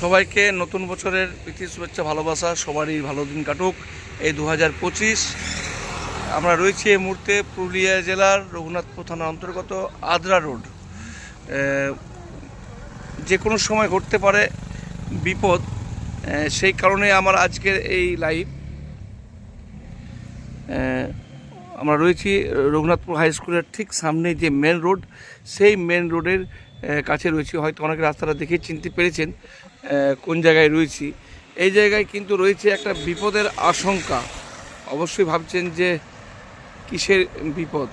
সবাইকে নতুন বছরের প্রীতি, শুভেচ্ছা, ভালোবাসা, সবারই ভালো দিন কাটুক। এই দু হাজার পঁচিশ, আমরা রয়েছি এই মুহূর্তে পুরুলিয়া জেলার রঘুনাথপুর থানার অন্তর্গত আদ্রা রোড। যে কোনো সময় ঘটতে পারে বিপদ সেই কারণে আমার আজকের এই লাইভ। আমরা রয়েছি রঘুনাথপুর হাই স্কুলের ঠিক সামনে যে মেন রোড, সেই মেন রোডের কাছে রয়েছি। হয়তো অনেক রাস্তাটা দেখে চিনতে পেরেছেন কোন জায়গায় রয়েছি। এই জায়গায় কিন্তু রয়েছে একটা বিপদের আশঙ্কা। অবশ্যই ভাবছেন যে কিসের বিপদ?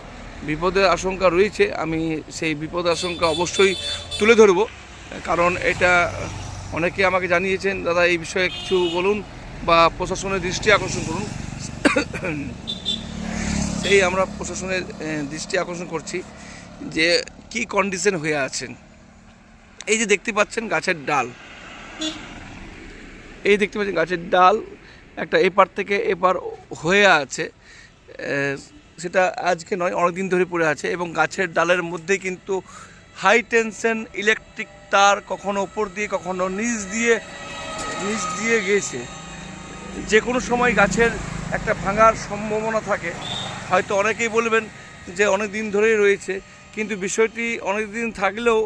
বিপদের আশঙ্কা রয়েছে, আমি সেই বিপদ আশঙ্কা অবশ্যই তুলে ধরব। কারণ এটা অনেকে আমাকে জানিয়েছেন, দাদা, এই বিষয়ে কিছু বলুন বা প্রশাসনের দৃষ্টি আকর্ষণ করুন। এই আমরা প্রশাসনের দৃষ্টি আকর্ষণ করছি যে কি কন্ডিশন হয়ে আছেন? এই যে দেখতে পাচ্ছেন গাছের ডাল। এই দেখতে পাচ্ছেন গাছের ডাল একটা এপার থেকে এপার হয়ে আছে। সেটা আজকে নয় অনেক দিন ধরে পড়ে আছে এবং গাছের ডালের মধ্যে কিন্তু হাই টেনশন ইলেকট্রিক তার কখনো ওপর দিয়ে, কখনো নিচ দিয়ে নিচ দিয়ে গেছে। যে কোনো সময় গাছের একটা ভাঙার সম্ভাবনা থাকে। হয়তো অনেকেই বলবেন যে অনেক দিন ধরেই রয়েছে, কিন্তু বিষয়টি অনেক দিন থাকলেও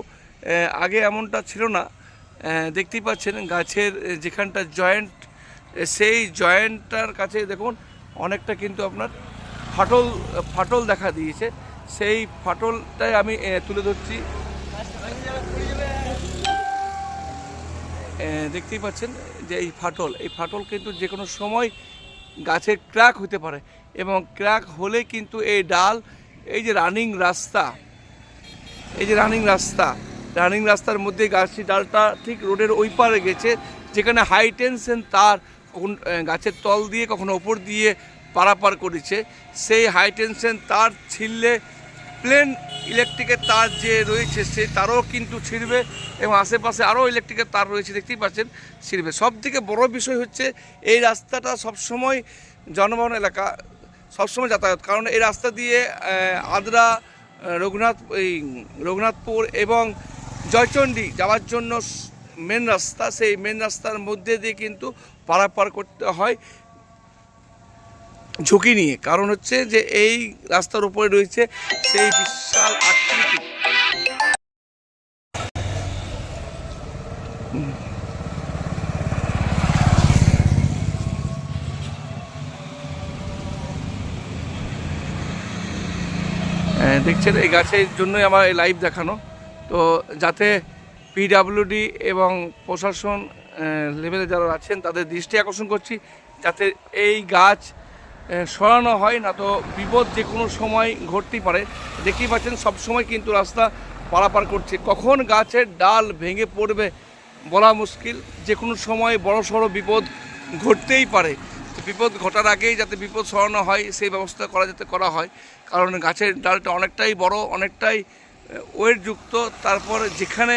আগে এমনটা ছিল না। দেখতেই পাচ্ছেন গাছের যেখানটা জয়েন্ট সেই জয়েন্টটার কাছে দেখুন, অনেকটা কিন্তু আপনার ফাটল ফাটল দেখা দিয়েছে। সেই ফাটলটাই আমি তুলে ধরছি। দেখতেই পাচ্ছেন যে এই ফাটল এই ফাটল কিন্তু যে কোনো সময় গাছের ক্র্যাক হতে পারে এবং ক্র্যাক হলে কিন্তু এই ডাল, এই যে রানিং রাস্তা, এই যে রানিং রাস্তা রানিং রাস্তার মধ্যে গাছটি ডালটা ঠিক রোডের ওই পারে গেছে, যেখানে হাই টেনশন তার গাছের তল দিয়ে কখনো ওপর দিয়ে পারাপার করেছে। সেই হাই টেনশন তার ছিঁড়লে প্লেন ইলেকট্রিকের তার যে রয়েছে সেই তারও কিন্তু ছিঁড়বে এবং আশেপাশে আরও ইলেকট্রিকের তার রয়েছে, দেখতেই পাচ্ছেন, ছিঁড়বে। সব থেকে বড় বিষয় হচ্ছে এই রাস্তাটা সবসময় জনবহন এলাকা, সবসময় যাতায়াত, কারণ এই রাস্তা দিয়ে আদ্রা রঘুনাথ, এই রঘুনাথপুর এবং জয়চণ্ডী যাওয়ার জন্য মেন রাস্তা, সেই মেন রাস্তার মধ্যে দিয়ে কিন্তু পারাপার করতে হয় ঝুঁকি নিয়ে। কারণ হচ্ছে যে এই রাস্তার উপরে রয়েছে সেই বিশাল আকৃতি। দেখছেন, এই গাছের জন্যই আমার এই লাইভ দেখানো। তো যাতে পিডাব্লিউডি এবং প্রশাসন লেভেলে যারা আছেন তাদের দৃষ্টি আকর্ষণ করছি, যাতে এই গাছ সরানো হয় না তো বিপদ যে কোনো সময় ঘটতেই পারে। দেখতেই পাচ্ছেন সব সময় কিন্তু রাস্তা পারাপার করছে। কখন গাছের ডাল ভেঙে পড়বে বলা মুশকিল। যে কোনো সময় বড় সড়ো বিপদ ঘটতেই পারে। বিপদ ঘটার আগেই যাতে বিপদ সরানো হয়, সেই ব্যবস্থা করা যাতে করা হয়। কারণ গাছের ডালটা অনেকটাই বড়, অনেকটাই ওয়েটযুক্ত তারপর যেখানে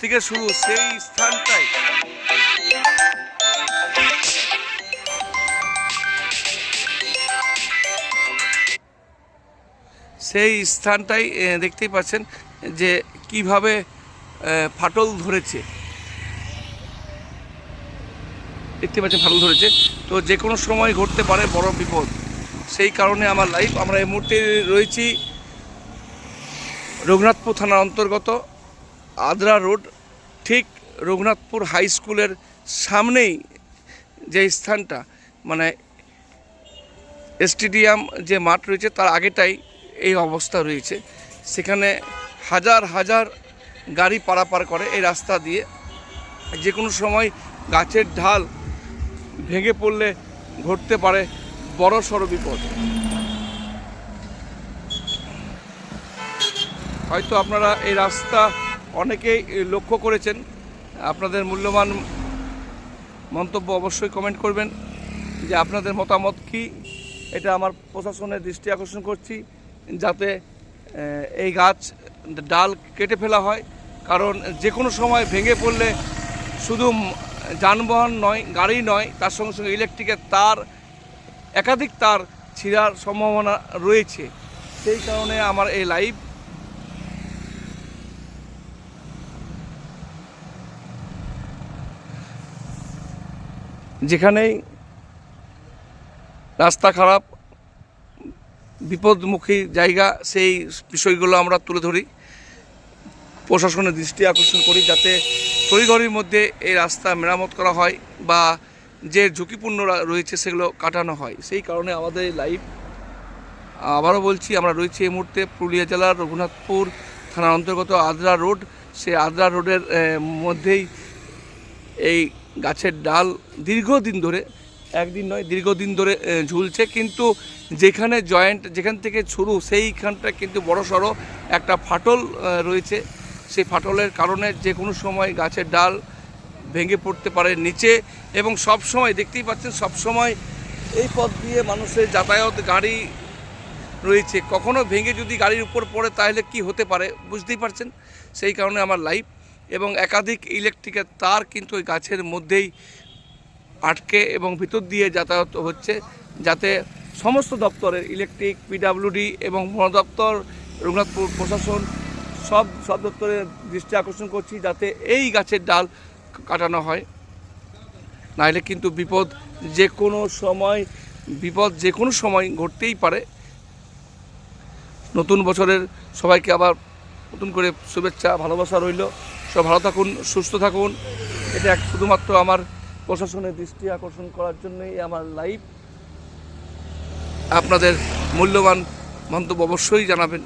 থেকে শুরু, সেই স্থানটাই। সেই স্থানটাই দেখতেই পাচ্ছেন যে কীভাবে ফাটল ধরেছে। দেখতে পাচ্ছেন ফাটল ধরেছে। তো যে কোনো সময় ঘটতে পারে বড় বিপদ। সেই কারণে আমার লাইফ, আমরা এই মুহূর্তে রয়েছি রঘুনাথপুর থানার অন্তর্গত আদ্রা রোড, ঠিক রঘুনাথপুর হাই স্কুলের সামনেই যে স্থানটা মানে স্টেডিয়াম যে মাঠ রয়েছে তার আগেটাই এই অবস্থা রয়েছে। সেখানে হাজার হাজার গাড়ি পারাপার করে এই রাস্তা দিয়ে। যে কোনো সময় গাছের ঢাল ভেঙে পড়লে ঘটতে পারে বড় সড় বিপদ। হয়তো আপনারা এই রাস্তা অনেকেই লক্ষ্য করেছেন। আপনাদের মূল্যবান মন্তব্য অবশ্যই কমেন্ট করবেন যে আপনাদের মতামত কি? এটা আমার প্রশাসনের দৃষ্টি আকর্ষণ করছি যাতে এই গাছ ডাল কেটে ফেলা হয়। কারণ যে কোনো সময় ভেঙে পড়লে শুধু যানবাহন নয়, গাড়ি নয়, তার সঙ্গে সঙ্গে ইলেকট্রিকের তার, একাধিক তার ছিঁড়ার সম্ভাবনা রয়েছে। সেই কারণে আমার এই লাইভ যেখানেই রাস্তা খারাপ, বিপদমুখী জায়গা, সেই বিষয়গুলো আমরা তুলে ধরি। প্রশাসনের দৃষ্টি আকর্ষণ করি যাতে তড়িঘড়ির মধ্যে এই রাস্তা মেরামত করা হয় বা যে ঝুঁকিপূর্ণ রয়েছে সেগুলো কাটানো হয়। সেই কারণে আমাদের লাইভ আবারও বলছি, আমরা রয়েছি এই মুহূর্তে পুরুলিয়া জেলার রঘুনাথপুর থানার অন্তর্গত আদ্রা রোড। সেই আদ্রা রোডের মধ্যেই এই গাছের ডাল দীর্ঘদিন ধরে, একদিন নয়, দীর্ঘদিন ধরে ঝুলছে। কিন্তু যেখানে জয়েন্ট, যেখান থেকে শুরু, সেইখানটা কিন্তু বড় সড়ো একটা ফাটল রয়েছে। সেই ফাটলের কারণে যে কোনো সময় গাছের ডাল ভেঙে পড়তে পারে নিচে এবং সব সময়, দেখতেই পাচ্ছেন, সব সময় এই পথ দিয়ে মানুষের যাতায়াত গাড়ি রয়েছে। কখনো ভেঙে যদি গাড়ির উপর পড়ে, তাহলে কি হতে পারে বুঝতেই পারছেন? সেই কারণে আমার লাইফ এবং একাধিক ইলেকট্রিকের তার কিন্তু ওই গাছের মধ্যেই আটকে এবং ভিতর দিয়ে যাতায়াত হচ্ছে, যাতে সমস্ত দপ্তরের ইলেকট্রিক পিডাব্লিউডি এবং বন দপ্তর, রঘুনাথপুর প্রশাসন সব সব দপ্তরের দৃষ্টি আকর্ষণ করছি যাতে এই গাছের ডাল কাটানো হয়। নাহলে কিন্তু বিপদ যে কোনো সময়, বিপদ যে কোনো সময় ঘটতেই পারে। নতুন বছরের সবাইকে আবার নতুন করে শুভেচ্ছা, ভালোবাসা রইল। সব ভালো থাকুন, সুস্থ থাকুন। এটা এক শুধুমাত্র আমার প্রশাসনের দৃষ্টি আকর্ষণ করার জন্যই আমার লাইভ। আপনাদের মূল্যবান মন্তব্য অবশ্যই জানাবেন।